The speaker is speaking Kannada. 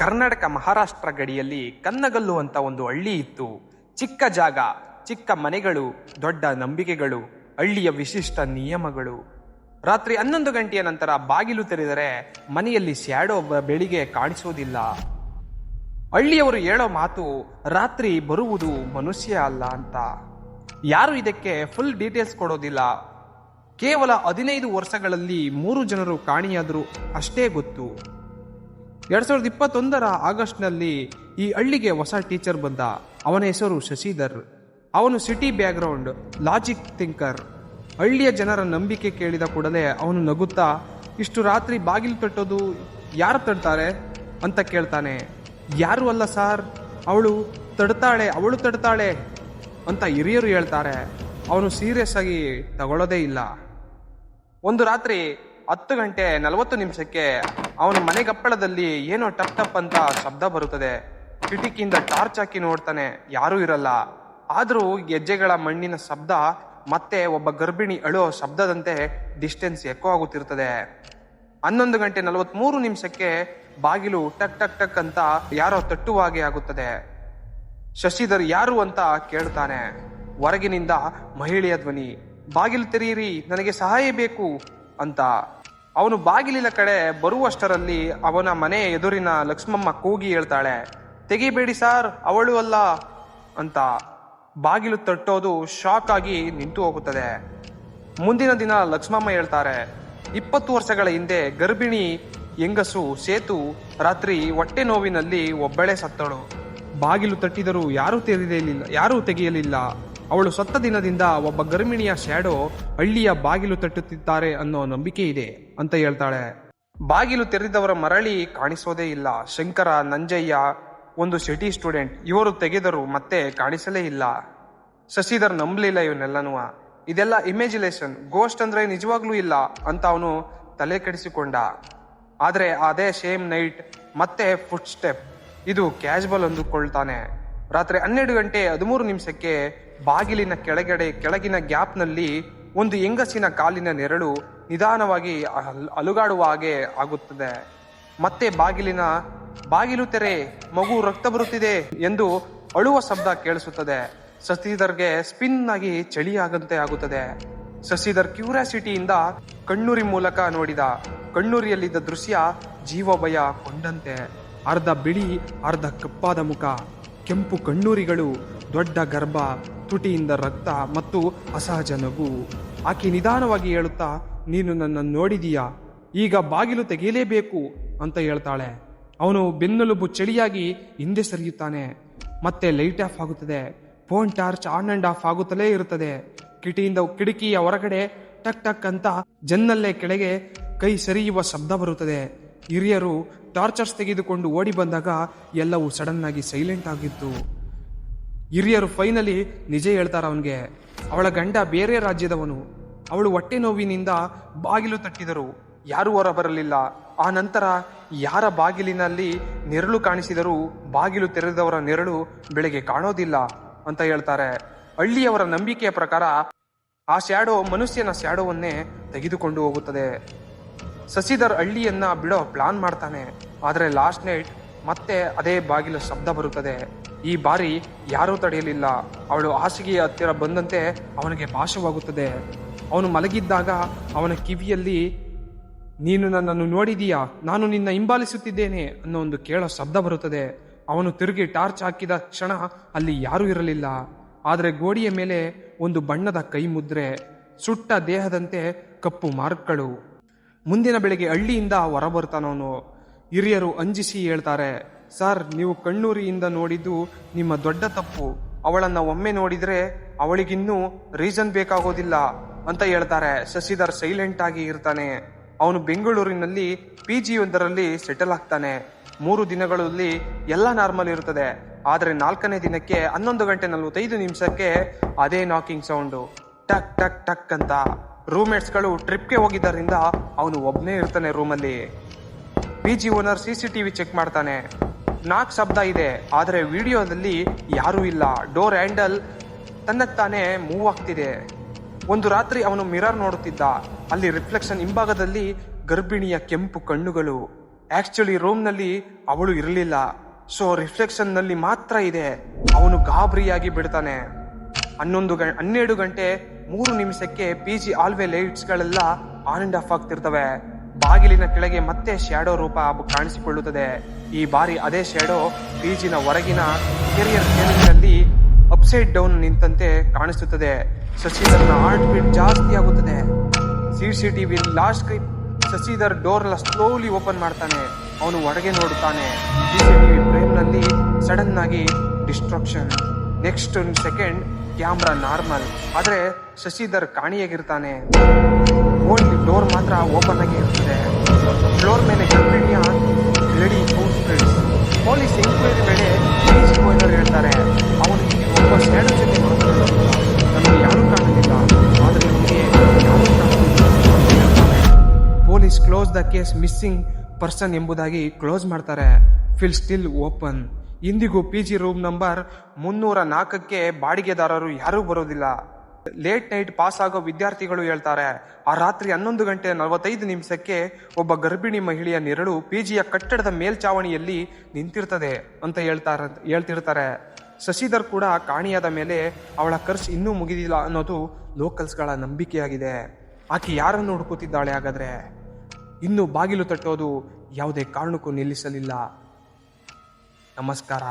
ಕರ್ನಾಟಕ ಮಹಾರಾಷ್ಟ್ರ ಗಡಿಯಲ್ಲಿ ಕನ್ನಗಲ್ಲು ಅಂತ ಒಂದು ಹಳ್ಳಿ ಇತ್ತು. ಚಿಕ್ಕ ಜಾಗ, ಚಿಕ್ಕ ಮನೆಗಳು, ದೊಡ್ಡ ನಂಬಿಕೆಗಳು, ಹಳ್ಳಿಯ ವಿಶಿಷ್ಟ ನಿಯಮಗಳು. ರಾತ್ರಿ ಹನ್ನೊಂದು ಗಂಟೆಯ ನಂತರ ಬಾಗಿಲು ತೆರೆದರೆ ಮನೆಯಲ್ಲಿ ಶ್ಯಾಡೋ ಬೆಳಿಗ್ಗೆ ಕಾಣಿಸೋದಿಲ್ಲ. ಹಳ್ಳಿಯವರು ಹೇಳೋ ಮಾತು ರಾತ್ರಿ ಬರುವುದು ಮನುಷ್ಯ ಅಲ್ಲ ಅಂತ. ಯಾರು ಇದಕ್ಕೆ ಫುಲ್ ಡೀಟೇಲ್ಸ್ ಕೊಡೋದಿಲ್ಲ. ಕೇವಲ ಹದಿನೈದು ವರ್ಷಗಳಲ್ಲಿ ಮೂರು ಜನರು ಕಾಣಿಯಾದರೂ ಅಷ್ಟೇ ಗೊತ್ತು. ಎರಡ್ ಸಾವಿರದ ಇಪ್ಪತ್ತೊಂದರ ಆಗಸ್ಟ್ನಲ್ಲಿ ಈ ಹಳ್ಳಿಗೆ ಹೊಸ ಟೀಚರ್ ಬಂದ. ಅವನ ಹೆಸರು ಶಶಿಧರ್. ಅವನು ಸಿಟಿ ಬ್ಯಾಕ್ಗ್ರೌಂಡ್ ಲಾಜಿಕ್ ಥಿಂಕರ್. ಹಳ್ಳಿಯ ಜನರ ನಂಬಿಕೆ ಕೇಳಿದ ಕೂಡಲೇ ಅವನು ನಗುತ್ತಾ, ಇಷ್ಟು ರಾತ್ರಿ ಬಾಗಿಲು ತಟ್ಟೋದು ಯಾರು ತಡ್ತಾರೆ? ಅಂತ ಕೇಳ್ತಾನೆ. ಯಾರು ಅಲ್ಲ ಸಾರ್. ಅವಳು ತಡ್ತಾಳೆ ಅವಳು ತಡ್ತಾಳೆ ಅಂತ ಹಿರಿಯರು ಹೇಳ್ತಾರೆ. ಅವನು ಸೀರಿಯಸ್ ಆಗಿ ತಗೊಳ್ಳೋದೇ ಇಲ್ಲ. ಒಂದು ರಾತ್ರಿ ಹತ್ತು ಗಂಟೆ ನಲವತ್ತು ನಿಮಿಷಕ್ಕೆ ಅವನ ಮನೆಗಪ್ಪಳದಲ್ಲಿ ಏನೋ ಟಪ್ ಟಪ್ ಅಂತ ಶಬ್ದ ಬರುತ್ತದೆ. ಕಿಟಕಿಯಿಂದ ಟಾರ್ಚ್ ಹಾಕಿ ನೋಡ್ತಾನೆ, ಯಾರೂ ಇರಲ್ಲ. ಆದರೂ ಗೆಜ್ಜೆಗಳ ಮಣ್ಣಿನ ಶಬ್ದ ಮತ್ತೆ ಒಬ್ಬ ಗರ್ಭಿಣಿ ಅಳೋ ಶಬ್ದದಂತೆ ಡಿಸ್ಟೆನ್ಸ್ ಎಕೋ ಆಗುತ್ತಿರ್ತದೆ ಹನ್ನೊಂದು ಗಂಟೆ ನಲವತ್ಮೂರು ನಿಮಿಷಕ್ಕೆ ಬಾಗಿಲು ಟಕ್ ಟಕ್ ಟಕ್ ಅಂತ ಯಾರೋ ತಟ್ಟುವಾಗೆ ಆಗುತ್ತದೆ. ಶಶಿಧರ್ ಯಾರು ಅಂತ ಕೇಳ್ತಾನೆ. ಹೊರಗಿನಿಂದ ಮಹಿಳೆಯ ಧ್ವನಿ, ಬಾಗಿಲು ತೆರೆಯಿರಿ, ನನಗೆ ಸಹಾಯ ಬೇಕು ಅಂತ. ಅವನು ಬಾಗಿಲಿನ ಕಡೆ ಬರುವಷ್ಟರಲ್ಲಿ ಅವನ ಮನೆ ಎದುರಿನ ಲಕ್ಷ್ಮಮ್ಮ ಕೂಗಿ ಹೇಳ್ತಾಳೆ, ತೆಗಿಬೇಡಿ ಸಾರ್, ಅವಳು ಅಲ್ಲ ಅಂತ. ಬಾಗಿಲು ತಟ್ಟೋದು ಶಾಕ್ ಆಗಿ ನಿಂತು ಹೋಗುತ್ತದೆ. ಮುಂದಿನ ದಿನ ಲಕ್ಷ್ಮಮ್ಮ ಹೇಳ್ತಾರೆ, ಇಪ್ಪತ್ತು ವರ್ಷಗಳ ಹಿಂದೆ ಗರ್ಭಿಣಿ ಹೆಂಗಸು ಸೇತು ರಾತ್ರಿ ಹೊಟ್ಟೆ ನೋವಿನಲ್ಲಿ ಒಬ್ಬಳೆ ಸತ್ತಳು. ಬಾಗಿಲು ತಟ್ಟಿದರೂ ಯಾರೂ ತೆರೆಯಲಿಲ್ಲ ಯಾರೂ ತೆಗೆಯಲಿಲ್ಲ. ಅವಳು ಸತ್ತ ದಿನದಿಂದ ಒಬ್ಬ ಗರ್ಭಿಣಿಯ ಶ್ಯಾಡೋ ಹಳ್ಳಿಯ ಬಾಗಿಲು ತಟ್ಟುತ್ತಿದ್ದಾರೆ ಅನ್ನೋ ನಂಬಿಕೆ ಇದೆ ಅಂತ ಹೇಳ್ತಾಳೆ. ಬಾಗಿಲು ತೆರೆದವರ ಮರಳಿ ಕಾಣಿಸೋದೇ ಇಲ್ಲ. ಶಂಕರ, ನಂಜಯ್ಯ, ಒಂದು ಸಿಟಿ ಸ್ಟೂಡೆಂಟ್ ಇವರು ತೆಗೆದರು ಮತ್ತೆ ಕಾಣಿಸಲೇ ಇಲ್ಲ. ಶಶಿಧರ್ ನಂಬಲಿಲ್ಲ ಇವನ್ನೆಲ್ಲನೂ. ಇದೆಲ್ಲ ಇಮೇಜುಲೇಷನ್ ಗೋಸ್ಟ್ ಅಂದ್ರೆ ನಿಜವಾಗ್ಲೂ ಇಲ್ಲ ಅಂತ ಅವನು ತಲೆ ಕೆಡಿಸಿಕೊಂಡ. ಆದರೆ ಅದೇ ಸೇಮ್ ನೈಟ್ ಮತ್ತೆ ಫುಟ್ ಸ್ಟೆಪ್ ಇದು ಕ್ಯಾಶುವಲ್ ಅಂದುಕೊಳ್ತಾನೆ. ರಾತ್ರಿ ಹನ್ನೆರಡು ಗಂಟೆ ಹದಿಮೂರು ನಿಮಿಷಕ್ಕೆ ಬಾಗಿಲಿನ ಕೆಳಗಡೆ, ಕೆಳಗಿನ ಗ್ಯಾಪ್ನಲ್ಲಿ ಒಂದು ಹೆಂಗಸಿನ ಕಾಲಿನ ನೆರಳು ನಿಧಾನವಾಗಿ ಅಲ್- ಅಲುಗಾಡುವ ಹಾಗೆ ಆಗುತ್ತದೆ. ಮತ್ತೆ ಬಾಗಿಲಿನ, ಬಾಗಿಲು ತೆರೆ, ಮಗು ರಕ್ತ ಬರುತ್ತಿದೆ ಎಂದು ಅಳುವ ಶಬ್ದ ಕೇಳಿಸುತ್ತದೆ. ಸಸಿಧರ್ಗೆ ಸ್ಪಿನ್ ಆಗಿ ಚಳಿಯಾಗಂತೆ ಆಗುತ್ತದೆ. ಸಸಿಧರ್ ಕ್ಯೂರಿಯಾಸಿಟಿಯಿಂದ ಕಣ್ಣೂರಿ ಮೂಲಕ ನೋಡಿದ ಕಣ್ಣೂರಿಯಲ್ಲಿದ್ದ ದೃಶ್ಯ ಜೀವ ಭಯ ಕೊಂಡಂತೆ. ಅರ್ಧ ಬಿಳಿ, ಅರ್ಧ ಕಪ್ಪಾದ ಮುಖ. ಕೆಂಪು ಕಣ್ಣೂರಿಗಳು, ದೊಡ್ಡ ಗರ್ಭ, ತುಟಿಯಿಂದ ರಕ್ತ ಮತ್ತು ಅಸಹಜ ನಗು. ಆಕೆ ನಿಧಾನವಾಗಿ ಹೇಳುತ್ತಾ, ನೀನು ನನ್ನನ್ನು ನೋಡಿದೀಯಾ? ಈಗ ಬಾಗಿಲು ತೆಗೆಯಲೇಬೇಕು ಅಂತ ಹೇಳ್ತಾಳೆ. ಅವನು ಬೆನ್ನೆಲುಬು ಚಳಿಯಾಗಿ ಹಿಂದೆ ಸರಿಯುತ್ತಾನೆ. ಮತ್ತೆ ಲೈಟ್ ಆಫ್ ಆಗುತ್ತದೆ. Phone torch on and off ಆಗುತ್ತಲೇ ಇರುತ್ತದೆ. ಕಿಟಿಯಿಂದ ಕಿಟಕಿಯ ಹೊರಗಡೆ ಟಕ್ ಟಕ್ ಅಂತ ಜನ್ನಲ್ಲೇ ಕೆಳಗೆ ಕೈ ಸರಿಯುವ ಶಬ್ದ ಬರುತ್ತದೆ. ಹಿರಿಯರು ಟಾರ್ಚರ್ಸ್ ತೆಗೆದುಕೊಂಡು ಓಡಿ ಬಂದಾಗ ಎಲ್ಲವೂ ಸಡನ್ ಆಗಿ ಸೈಲೆಂಟ್ ಆಗಿತ್ತು. ಹಿರಿಯರು ಫೈನಲಿ ನಿಜ ಹೇಳ್ತಾರೆ ಅವನಿಗೆ, ಅವಳ ಗಂಡ ಬೇರೆ ರಾಜ್ಯದವನು, ಅವಳು ಹೊಟ್ಟೆ ನೋವಿನಿಂದ ಬಾಗಿಲು ತಟ್ಟಿದರು, ಯಾರೂ ಹೊರ ಬರಲಿಲ್ಲ. ಆ ನಂತರ ಯಾರ ಬಾಗಿಲಿನಲ್ಲಿ ನೆರಳು ಕಾಣಿಸಿದರೂ ಬಾಗಿಲು ತೆರೆದವರ ನೆರಳು ಬೆಳಗ್ಗೆ ಕಾಣೋದಿಲ್ಲ ಅಂತ ಹೇಳ್ತಾರೆ. ಹಳ್ಳಿಯವರ ನಂಬಿಕೆಯ ಪ್ರಕಾರ ಆ ಶ್ಯಾಡೋ ಮನುಷ್ಯನ ಶ್ಯಾಡೋವನ್ನೇ ತೆಗೆದುಕೊಂಡು ಹೋಗುತ್ತದೆ. ಶಶಿಧರ್ ಹಳ್ಳಿಯನ್ನ ಬಿಡೋ ಪ್ಲಾನ್ ಮಾಡ್ತಾನೆ. ಆದರೆ ಲಾಸ್ಟ್ ನೈಟ್ ಮತ್ತೆ ಅದೇ ಬಾಗಿಲು ಶಬ್ದ ಬರುತ್ತದೆ. ಈ ಬಾರಿ ಯಾರೂ ತಡೆಯಲಿಲ್ಲ. ಅವಳು ಹಾಸಿಗೆಯ ಹತ್ತಿರ ಬಂದಂತೆ ಅವನಿಗೆ ಭಾಷವಾಗುತ್ತದೆ ಅವನು ಮಲಗಿದ್ದಾಗ ಅವನ ಕಿವಿಯಲ್ಲಿ, ನೀನು ನನ್ನನ್ನು ನೋಡಿದೀಯಾ? ನಾನು ನಿನ್ನ ಹಿಂಬಾಲಿಸುತ್ತಿದ್ದೇನೆ ಅನ್ನೋ ಒಂದು ಕೇಳೋ ಶಬ್ದ ಬರುತ್ತದೆ. ಅವನು ತಿರುಗಿ ಟಾರ್ಚ್ ಹಾಕಿದ ಕ್ಷಣ ಅಲ್ಲಿ ಯಾರೂ ಇರಲಿಲ್ಲ. ಆದರೆ ಗೋಡೆಯ ಮೇಲೆ ಒಂದು ಬಣ್ಣದ ಕೈ ಮುದ್ರೆ ಸುಟ್ಟ ದೇಹದಂತೆ ಕಪ್ಪು ಮಾರ್ಕ್ಗಳು. ಮುಂದಿನ ಬೆಳಿಗ್ಗೆ ಹಳ್ಳಿಯಿಂದ ಹೊರಬರ್ತಾನವನು ಹಿರಿಯರು ಅಂಜಿಸಿ ಹೇಳ್ತಾರೆ, ಸರ್, ನೀವು ಕಣ್ಣೂರಿಯಿಂದ ನೋಡಿದ್ದು ನಿಮ್ಮ ದೊಡ್ಡ ತಪ್ಪು. ಅವಳನ್ನ ಒಮ್ಮೆ ನೋಡಿದ್ರೆ ಅವಳಿಗಿನ್ನೂ ರೀಸನ್ ಬೇಕಾಗೋದಿಲ್ಲ ಅಂತ ಹೇಳ್ತಾರೆ. ಶಶಿಧರ್ ಸೈಲೆಂಟ್ ಆಗಿ ಇರ್ತಾನೆ. ಅವನು ಬೆಂಗಳೂರಿನಲ್ಲಿ ಪಿ ಜಿಯೊಂದರಲ್ಲಿ ಸೆಟಲ್ ಆಗ್ತಾನೆ. ಮೂರು ದಿನಗಳಲ್ಲಿ ಎಲ್ಲ ನಾರ್ಮಲ್ ಇರುತ್ತದೆ ಆದರೆ ನಾಲ್ಕನೇ ದಿನಕ್ಕೆ ಹನ್ನೊಂದು ಗಂಟೆ ನಲವತ್ತೈದು ನಿಮಿಷಕ್ಕೆ ಅದೇ ನಾಕಿಂಗ್ ಸೌಂಡು. ಟಕ್ ಟಕ್ ಟಕ್ ಅಂತ. ರೂಮ್ಮೇಟ್ಸ್ಗಳು ಟ್ರಿಪ್ಗೆ ಹೋಗಿದ್ದರಿಂದ ಅವನು ಒಬ್ಬನೇ ಇರ್ತಾನೆ ರೂಮಲ್ಲಿ P G owner C C TV check ಮಾಡ್ತಾನೆ. ನಾಲ್ಕು ಶಬ್ದ ಇದೆ, ಆದರೆ ವಿಡಿಯೋದಲ್ಲಿ ಯಾರೂ ಇಲ್ಲ. ಡೋರ್ ಹ್ಯಾಂಡಲ್ ತನ್ನ ತಾನೇ ಮೂವ್ ಆಗ್ತಿದೆ. ಒಂದು ರಾತ್ರಿ ಅವನು ಮಿರರ್ ನೋಡುತ್ತಿದ್ದ. ಅಲ್ಲಿ ರಿಫ್ಲೆಕ್ಷನ್ ಹಿಂಭಾಗದಲ್ಲಿ ಗರ್ಭಿಣಿಯ ಕೆಂಪು ಕಣ್ಣುಗಳು. ಆಕ್ಚುಲಿ ರೂಮ್ನಲ್ಲಿ ಅವಳು ಇರಲಿಲ್ಲ. ಸೊ ರಿಫ್ಲೆಕ್ಷನ್ನಲ್ಲಿ ಮಾತ್ರ ಇದೆ. ಅವನು ಗಾಬರಿಯಾಗಿ ಬಿಡ್ತಾನೆ. ಹನ್ನೊಂದು ಗಂ, ಹನ್ನೆರಡು ಗಂಟೆ ಮೂರು ನಿಮಿಷಕ್ಕೆ ಪಿ ಜಿ ಆಲ್ವೆ ಲೈಟ್ಸ್ಗಳೆಲ್ಲ ಆನ್ ಅಂಡ್ ಆಫ್ ಆಗ್ತಿರ್ತವೆ. ಬಾಗಿಲಿನ ಕೆಳಗೆ ಮತ್ತೆ ಶ್ಯಾಡೋ ರೂಪ ಕಾಣಿಸಿಕೊಳ್ಳುತ್ತದೆ. ಈ ಬಾರಿ ಅದೇ ಶ್ಯಾಡೋ ಪಿ ಜಿನ ಹೊರಗಿನ ಕೆರಿಯರ್ನಲ್ಲಿ ಅಪ್ಸೈಡ್ ಡೌನ್ ನಿಂತಂತೆ ಕಾಣಿಸುತ್ತದೆ. ಶಶಿಧರ್ನ ಹಾರ್ಟ್ ಬೀಟ್ ಜಾಸ್ತಿ ಆಗುತ್ತದೆ. V last clip Shashidhar door slowly open ಮಾಡ್ತಾನೆ. ಅವನು ಹೊರಗೆ ನೋಡುತ್ತಾನೆ. ಸಿಸಿಟಿವಿ ಫ್ರೇಮ್ನಲ್ಲಿ ಸಡನ್ ಆಗಿ destruction next second camera normal. ಆದ್ರೆ ಶಶಿಧರ್ ಕಾಣಿಯಾಗಿರ್ತಾನೆ. ಓನ್ಲಿ ಡೋರ್ ಮಾತ್ರ ಓಪನ್ ಆಗಿ ಇರ್ತದೆ. ಫ್ಲೋರ್ ಮೇಲೆ ಗರ್ಭಿಣಿಯ ಲೇಡಿ ಪೊಲೀಸ್ ಎಂಕ್ವೈರಿ ವೇಳೆ ಹೇಳ್ತಾರೆ. ಅವನು ಒಬ್ಬ ಸ್ಟ್ಯಾಂಡ್ ಜೊತೆ ಯಾರೂ ಕಾಣಲಿಲ್ಲ. ಆದರೆ ಕಾಣಲಿಲ್ಲ. Police close the case missing person ಎಂಬುದಾಗಿ ಕ್ಲೋಸ್ ಮಾಡ್ತಾರೆ. ಫಿಲ್ ಸ್ಟಿಲ್ ಓಪನ್ ಇಂದಿಗೂ ಪಿ ಜಿ ರೂಮ್ ನಂಬರ್ ಮುನ್ನೂರ ನಾಲ್ಕಕ್ಕೆ ಬಾಡಿಗೆದಾರರು ಯಾರೂ ಬರೋದಿಲ್ಲ. ಲೇಟ್ ನೈಟ್ ಪಾಸ್ ಆಗೋ ವಿದ್ಯಾರ್ಥಿಗಳು ಹೇಳ್ತಾರೆ, ಆ ರಾತ್ರಿ ಹನ್ನೊಂದು ಗಂಟೆ ನಲವತ್ತೈದು ನಿಮಿಷಕ್ಕೆ ಒಬ್ಬ ಗರ್ಭಿಣಿ ಮಹಿಳೆಯ ನೆರಳು ಪಿ ಜಿಯ ಕಟ್ಟಡದ ಮೇಲ್ಚಾವಣಿಯಲ್ಲಿ ನಿಂತಿರ್ತದೆ ಅಂತ ಹೇಳ್ತಾರ, ಹೇಳ್ತಿರ್ತಾರೆ. ಶಶಿಧರ್ ಕೂಡ ಕಾಣಿಯಾದ ಮೇಲೆ ಅವಳ ಖರ್ಚು ಇನ್ನೂ ಮುಗಿದಿಲ್ಲ ಅನ್ನೋದು ಲೋಕಲ್ಸ್ಗಳ ನಂಬಿಕೆಯಾಗಿದೆ. ಆಕೆ ಯಾರನ್ನು ಹುಡುಕುತ್ತಿದ್ದಾಳೆ ಹಾಗಾದ್ರೆ? ಇನ್ನು ಬಾಗಿಲು ತಟ್ಟೋದು ಯಾವುದೇ ಕಾರಣಕ್ಕೂ ನಿಲ್ಲಿಸಲಿಲ್ಲ. ನಮಸ್ಕಾರ.